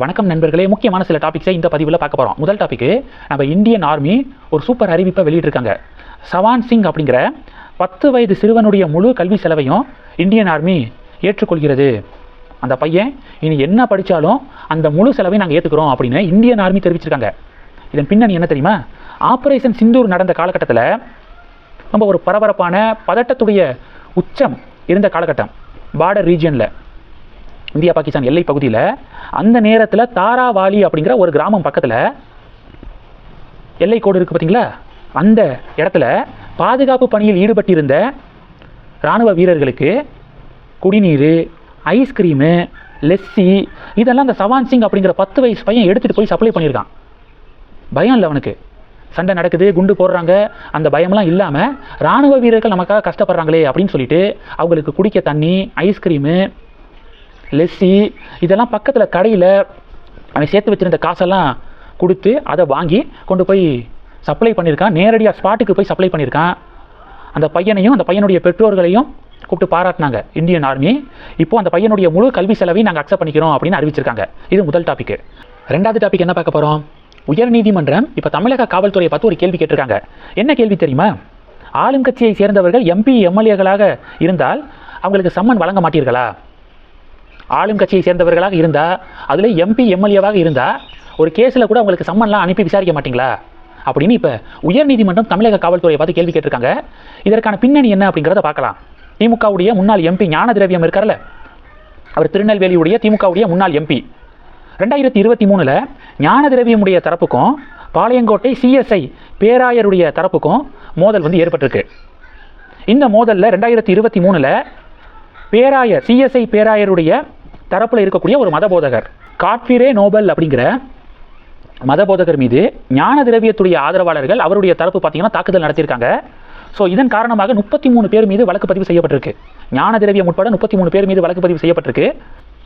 வணக்கம் நண்பர்களே. முக்கியமான சில டாபிக்ஸை இந்த பதிவில் பார்க்க போகிறோம் முதல் டாபிக் நம்ம இந்தியன் ஆர்மி ஒரு சூப்பர் அறிவிப்பை வெளியிட்டிருக்காங்க. சவான் சிங் அப்படிங்கிற பத்து வயது சிறுவனுடைய முழு கல்வி செலவையும் இந்தியன் ஆர்மி ஏற்றுக்கொள்கிறது. அந்த பையன் இனி என்ன படித்தாலும் அந்த முழு செலவையும் நாங்கள் ஏற்றுக்கிறோம் அப்படின்னு இந்தியன் ஆர்மி தெரிவிச்சிருக்காங்க. இதன் பின்னணி என்ன தெரியுமா? ஆப்ரேஷன் சிந்தூர் நடந்த காலகட்டத்தில் ரொம்ப ஒரு பரபரப்பான பதட்டத்துடைய உச்சம் இருந்த காலகட்டம். பார்டர் ரீஜியனில் இந்தியா பாகிஸ்தான் எல்லை பகுதியில் அந்த நேரத்தில் தாராவாலி அப்படிங்கிற ஒரு கிராமம் பக்கத்தில் எல்லை கோடு இருக்குது பார்த்தீங்களா அந்த இடத்துல பாதுகாப்பு பணியில் ஈடுபட்டிருந்த இராணுவ வீரர்களுக்கு குடிநீர் ஐஸ்கிரீமு லெஸ்ஸி இதெல்லாம் அந்த சவான் சிங் அப்படிங்கிற பத்து வயசு பையன் எடுத்துகிட்டு போய் சப்ளை பண்ணியிருக்கான். பயம் இல்லை அவனுக்கு. சண்டை நடக்குது குண்டு போடுறாங்க. அந்த பயம்லாம் இல்லாமல் இராணுவ வீரர்கள் நமக்காக கஷ்டப்படுறாங்களே அப்படின்னு சொல்லிட்டு அவங்களுக்கு குடிக்க தண்ணி ஐஸ்கிரீமு லெஸ்ஸி இதெல்லாம் பக்கத்தில் கடையில் அவன் சேர்த்து வச்சுருந்த காசெல்லாம் கொடுத்து அதை வாங்கி கொண்டு போய் சப்ளை பண்ணியிருக்கான். நேரடியாக ஸ்பாட்டுக்கு போய் சப்ளை பண்ணியிருக்கான். அந்த பையனையும் அந்த பையனுடைய பெற்றோர்களையும் கூப்பிட்டு பாராட்டினாங்க. இந்தியன் ஆர்மி இப்போ அந்த பையனுடைய முழு கல்வி செலவையும் நாங்கள் அக்செப்ட் பண்ணிக்கிறோம் அப்படின்னு அறிவிச்சிருக்காங்க. இது முதல் டாபிக் ரெண்டாவது டாபிக் என்ன பார்க்க போகிறோம் உயர்நீதிமன்றம் இப்போ தமிழக காவல்துறையை பார்த்து ஒரு கேள்வி கேட்டிருக்காங்க. என்ன கேள்வி தெரியுமா? ஆளுங்கட்சியை சேர்ந்தவர்கள் எம்பி எம்எல்ஏக்களாக இருந்தால் அவங்களுக்கு சம்மன் வழங்க மாட்டீர்களா? ஆளும் கட்சியை சேர்ந்தவர்களாக இருந்தால் அதில் எம்பி எம்எல்ஏவாக இருந்தால் ஒரு கேஸில் கூட உங்களுக்கு சம்மன்லாம் அனுப்பி விசாரிக்க மாட்டிங்களா? அப்படின்னு இப்போ உயர்நீதிமன்றம் தமிழக காவல்துறையை பார்த்து கேள்வி கேட்டிருக்காங்க. இதற்கான பின்னணி என்ன அப்படிங்கிறத பார்க்கலாம். திமுகவுடைய முன்னாள் எம்பி ஞான திரவியம் இருக்கார்ல அவர் திருநெல்வேலியுடைய திமுகவுடைய முன்னாள் எம்பி ரெண்டாயிரத்தி இருபத்தி மூணில் ஞான திரவியமுடைய தரப்புக்கும் பாளையங்கோட்டை சிஎஸ்ஐ பேராயருடைய தரப்புக்கும் மோதல் வந்து ஏற்பட்டிருக்கு. இந்த மோதலில் ரெண்டாயிரத்தி இருபத்தி மூணில் பேராயர் சிஎஸ்ஐ பேராயருடைய தரப்பில் இருக்கக்கூடிய ஒரு மதபோதகர். காட்பிரே நோபல் அப்படிங்கிற மதபோதகர் மீது ஞான திரவியத்துடைய ஆதரவாளர்கள் அவருடைய தரப்பு பார்த்தீங்கன்னா தாக்குதல் நடத்தியிருக்காங்க. ஸோ இதன் காரணமாக முப்பத்தி மூணு பேர் மீது வழக்கு பதிவு செய்யப்பட்டிருக்கு. ஞான திரவியம் உட்பட முப்பத்தி மூணு பேர் மீது வழக்கு பதிவு செய்யப்பட்டிருக்கு.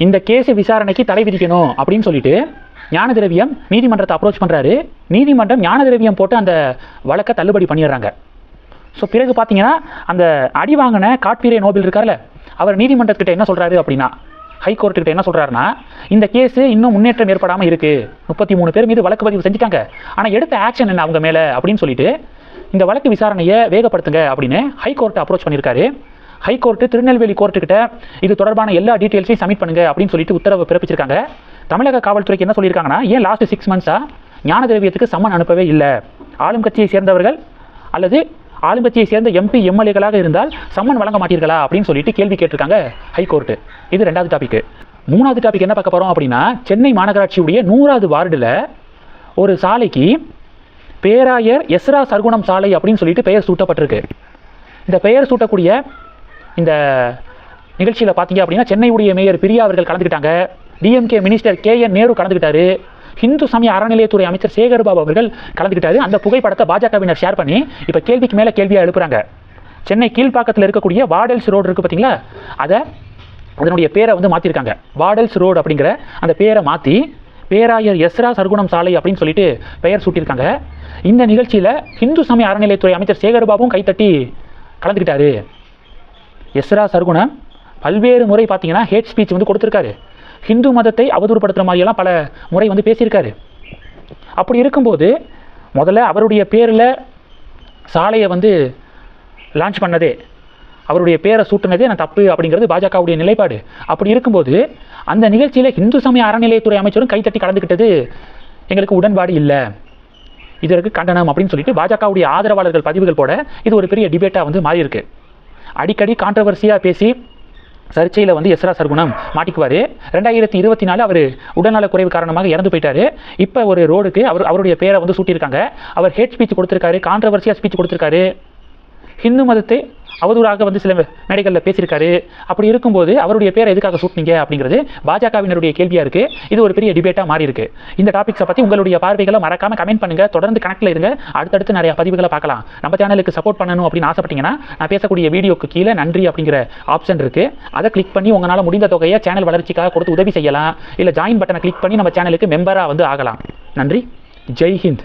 இந்த கேஸ் விசாரணைக்கு தடை விதிக்கணும் அப்படின்னு சொல்லிட்டு ஞான திரவியம் நீதிமன்றத்தை அப்ரோச் பண்ணுறாரு நீதிமன்றம் ஞான திரவியம் போட்டு அந்த வழக்கை தள்ளுபடி பண்ணிடுறாங்க. ஸோ பிறகு பார்த்தீங்கன்னா அந்த அடி வாங்கின காட்பீரே நோபல் இருக்கார்ல அவர் நீதிமன்றத்துக்கிட்ட என்ன சொல்கிறாரு அப்படின்னா ஹைகோர்ட்டுக்கிட்ட என்ன சொல்கிறாருன்னா இந்த கேஸ் இன்னும் முன்னேற்றம் ஏற்படாமல் இருக்குது முப்பத்தி மூணு பேர் மீது வழக்கு பதிவு செஞ்சுட்டாங்க. ஆனால் எடுத்த ஆக்ஷன் என்ன அவங்க மேலே அப்படின்னு சொல்லிட்டு இந்த வழக்கு விசாரணையை வேகப்படுத்துங்க அப்படின்னு ஹைகோர்ட்டை அப்ரோச் பண்ணியிருக்காரு ஹைகோர்ட்டு திருநெல்வேலி கோர்ட்டுக்கிட்ட இது தொடர்பான எல்லா டீட்டெயில்ஸையும் சப்மிட் பண்ணுங்க அப்படின்னு சொல்லிட்டு உத்தரவு பிறப்பிச்சிருக்காங்க. தமிழக காவல்துறைக்கு என்ன சொல்லியிருக்காங்கன்னா ஏன் லாஸ்ட் சிக்ஸ் மந்த்ஸாக ஞான திரவியத்துக்கு சம்மன் அனுப்பவே இல்லை? ஆளும் கட்சியை சேர்ந்தவர்கள் அல்லது ஆளுங்கட்சியை சேர்ந்த எம்பி எம்எல்ஏக்களாக இருந்தால் சம்மன் வழங்க மாட்டீர்களா அப்படின்னு சொல்லிட்டு கேள்வி கேட்டிருக்காங்க ஹைகோர்ட்டு இது ரெண்டாவது டாபிக் மூணாவது டாபிக் என்ன பார்க்க போகிறோம் அப்படின்னா சென்னை மாநகராட்சியுடைய நூறாவது வார்டில் ஒரு சாலைக்கு பேராயர் எஸ்ரா சர்க்குணம் சாலை அப்படின்னு சொல்லிட்டு பெயர் சூட்டப்பட்டிருக்கு. இந்த பெயர் சூட்டக்கூடிய இந்த நிகழ்ச்சியில் பார்த்தீங்க அப்படின்னா சென்னையுடைய மேயர் பிரியா அவர்கள் கலந்துக்கிட்டாங்க. DMK minister K N Nehru கலந்துக்கிட்டாரு. Hindu சமய அறநிலையத்துறை அமைச்சர் சேகர்பாபு அவர்கள் கலந்துக்கிட்டாரு அந்த புகைப்படத்தை பாஜகவினர் ஷேர் பண்ணி இப்போ கேள்விக்கு மேலே கேள்வியாக எழுப்புறாங்க. சென்னை கீழ்ப்பாக்கத்தில் இருக்கக்கூடிய வாடல்ஸ் ரோடு இருக்குது பார்த்தீங்களா அதை அதனுடைய பேரை வந்து மாற்றிருக்காங்க வாடல்ஸ் ரோடு அப்படிங்கிற அந்த பேரை மாற்றி பேராயர் எஸ்ரா சர்க்குணம் சாலை அப்படின்னு சொல்லிட்டு பெயர் சூட்டியிருக்காங்க. இந்த நிகழ்ச்சியில் ஹிந்து சமய அறநிலையத்துறை அமைச்சர் சேகர்பாபும் கைத்தட்டி கலந்துக்கிட்டாரு எஸ்ரா சர்க்குணம் பல்வேறு முறை பார்த்தீங்கன்னா ஹேட் ஸ்பீச் வந்து கொடுத்துருக்காரு. ஹிந்து மதத்தை அவதூறுப்படுத்துகிற மாதிரியெல்லாம் பல முறை வந்து பேசியிருக்காரு. அப்படி இருக்கும்போது முதல்ல அவருடைய பேரில் சாலையை வந்து லான்ச் பண்ணதே அவருடைய பேரை சூட்டினதே நான் தப்பு அப்படிங்கிறது பாஜகவுடைய நிலைப்பாடு. அப்படி இருக்கும்போது அந்த நிகழ்ச்சியில் இந்து சமய அறநிலையத்துறை அமைச்சரும் கைத்தட்டி கலந்துக்கிட்டது எங்களுக்கு உடன்பாடு இல்லை. இதற்கு கண்டனம் அப்படின்னு சொல்லிட்டு பாஜகவுடைய ஆதரவாளர்கள் பதிவுகள் போட இது ஒரு பெரிய டிபேட்டாக வந்து மாறியிருக்கு. அடிக்கடி கான்ட்ரவர்சியாக பேசி சர்ச்சையில் வந்து எஸ்ரா சர்குணம் மாட்டிக்குவார். ரெண்டாயிரத்தி இருபத்தி நாலு அவர் உடல்நலக் குறைவு காரணமாக இறந்து போயிட்டாரு. இப்போ ஒரு ரோடுக்கு அவர் அவருடைய பேரை வந்து சூட்டியிருக்காங்க. அவர் ஹேட் ஸ்பீச் கொடுத்துருக்காரு கான்ட்ரவர்சியாக ஸ்பீச் கொடுத்துருக்காரு. ஹிந்து மதத்தை அவதூறாக வந்து சில மேடைகளில் பேசியிருக்காரு. அப்படி இருக்கும்போது அவருடைய பேரை எதுக்காக சூட்டினீங்க அப்படிங்கிறது பாஜகவினருடைய கேள்வியாக இருக்குது இது ஒரு பெரிய டிபேட்டாக மாறி இருக்கு. இந்த டாபிக்ஸை பற்றி உங்களுடைய பார்வைகளை மறக்காமல் கமெண்ட் பண்ணுங்கள் தொடர்ந்து கணக்கில் இருங்க. அடுத்தடுத்து நிறைய பதிவுகளை பார்க்கலாம். நம்ம சேனலுக்கு சப்போர்ட் பண்ணணும் அப்படின்னு ஆசைப்பட்டீங்கன்னா நான் பேசக்கூடிய வீடியோக்கு கீழே நன்றி அப்படிங்கிற ஆப்ஷன் இருக்குது அதை கிளிக் பண்ணி உங்களால் முடிந்த தொகையை சேனல் வளர்ச்சிக்காக கொடுத்து உதவி செய்யலாம். இல்லை ஜாயின் பட்டனை கிளிக் பண்ணி நம்ம சேனலுக்கு மெம்பராக வந்து ஆகலாம். நன்றி. ஜெய் ஹிந்த்.